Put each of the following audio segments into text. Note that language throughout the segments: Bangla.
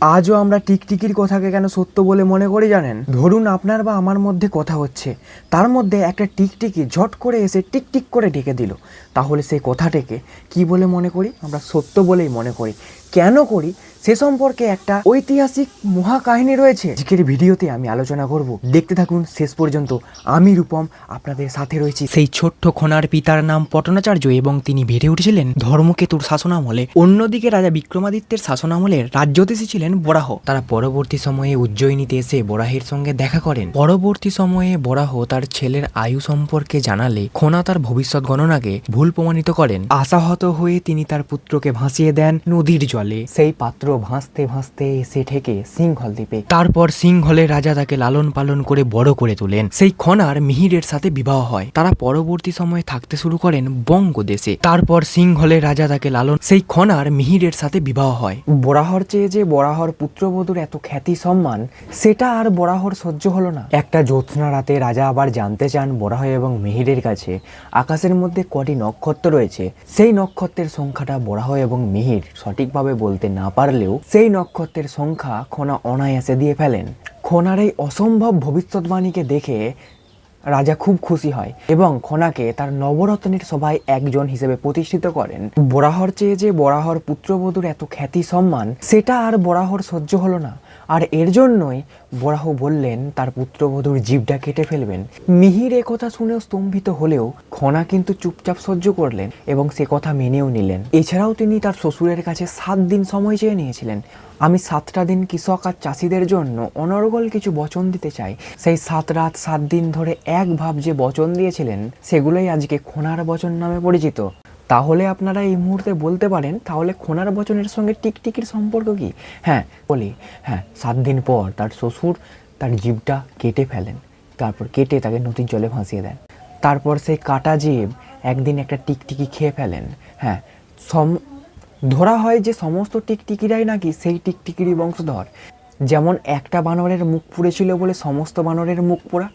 আজও আমরা টিকটিকির কথাকে কেন সত্য বলে মনে করি জানেন? ধরুন আপনার বা আমার মধ্যে কথা হচ্ছে, তার মধ্যে একটা টিকটিকি ঝট করে এসে টিকটিক করে ঢেকে দিল। তাহলে সেই কথাটাকে কি বলে মনে করি? আমরা সত্য বলেই মনে করি। কেন করি? সে সম্পর্কে একটা ঐতিহাসিক মহাকাহিনী রয়েছে। আজকের ভিডিওতে আমি আলোচনা করব। দেখতে থাকুন শেষ পর্যন্ত। আমি রূপম, আপনাদের সাথে রয়েছি। সেই ছোট্ট খনার পিতার নাম পটনাচার্য এবং তিনি বেড়ে উঠেছিলেন ধর্মকেতুর শাসনামলে। অন্যদিকে রাজা বিক্রমাদিত্যের শাসনামলের রাজ্যদেশী ছিলেন বরাহ। তারা পরবর্তী সময়ে উজ্জয়িনীতে এসে বরাহের সঙ্গে দেখা করেন। পরবর্তী সময়ে বরাহ তার ছেলের আয়ু সম্পর্কে জানালে খোনা তার ভবিষ্যৎ গণনাকে ভুল প্রমাণিত করেন। আশাহত হয়ে তিনি তার পুত্রকে ভাসিয়ে দেন নদীর জলে। সেই পাত্র ভাসতে ভাসতে এসে ঠেকে সিংহল দ্বীপে। তারপর সিংহলে রাজা তাকে লালন পালন করে বড় করে তোলেন। সেই খনার মিহিরের সাথে বিবাহ হয়। তারা পরবর্তী সময়ে থাকতে শুরু করেন বঙ্গদেশে। তারপর সিংহলে রাজা তাকে লালন সেই খনার মিহিরের সাথে বিবাহ হয়। বরাহর চেয়ে যে বরাহর পুত্রবধূর এত খ্যাতি সম্মান, সেটা আর বরাহর সহ্য হলো না। একটা জ্যোৎস্না রাতে রাজা আবার জানতে চান বরাহ এবং মিহিরের কাছে আকাশের মধ্যে কটি নক্ষত্র রয়েছে। সেই নক্ষত্রের সংখ্যাটা বরাহ এবং মিহির সঠিকভাবে বলতে না পারলেও সেই নক্ষত্রের সংখ্যা খোনা অনায়াসে দিয়ে ফেলেন। খোনার এই অসম্ভব ভবিষ্যৎবাণীকে দেখে রাজা খুব খুশি হয় এবং খনাকে তার নবরত্নের সভায় একজন হিসেবে প্রতিষ্ঠিত করেন। বরাহর চেয়ে যে বরাহর পুত্রবধূর এত খ্যাতি সম্মান, সেটা আর বরাহর সহ্য হলো না। আর এর জন্যই বরাহ বললেন, তার পুত্রবধূর জীবটা কেটে ফেলবেন। মিহির এ কথা শুনেও স্তম্ভিত হলেও খনা কিন্তু চুপচাপ সহ্য করলেন এবং সে কথা মেনেও নিলেন। এছাড়াও তিনি তার শ্বশুরের কাছে সাত দিন সময় চেয়ে নিয়েছিলেন। আমি সাতটা দিন কৃষক আর চাষিদের জন্য অনর্গল কিছু বচন দিতে চাই। সেই সাত রাত, সাত দিন ধরে এক ভাব যে বচন দিয়েছিলেন, সেগুলোই আজকে খোনার বচন নামে পরিচিত। তাহলে আপনারা এই মুহূর্তে বলতে পারেন, তাহলে খোনার বচনের সঙ্গে টিকটিকির সম্পর্ক কি? হ্যাঁ বলি হ্যাঁ সাত দিন পর তার শ্বশুর তার জীবটা কেটে ফেলেন। তারপর কেটে তাকে নদীর জলে ভাসিয়ে দেন। তারপর সেই কাটা জীব একদিন একটা টিকটিকি খেয়ে ফেলেন। হ্যাঁ সম ধরা হয় যে সমস্ত টিকটিকিরাই নাকি সেই টিকটিকিরই বংশধর। যেমন একটা বানরের মুখ পুড়েছিল বলে সমস্ত বানরের মুখ পোড়া।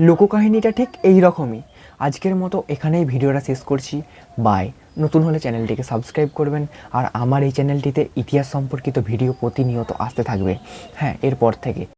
লোককাহিনীটা ঠিক এই রকমই। আজকের মতো এখানেই ভিডিওটা শেষ করছি। বাই নতুন হলে চ্যানেলটিকে সাবস্ক্রাইব করবেন। আর আমার এই চ্যানেলটিতে ইতিহাস সম্পর্কিত ভিডিও প্রতিনিয়ত আসতে থাকবে। হ্যাঁ এরপর থেকে।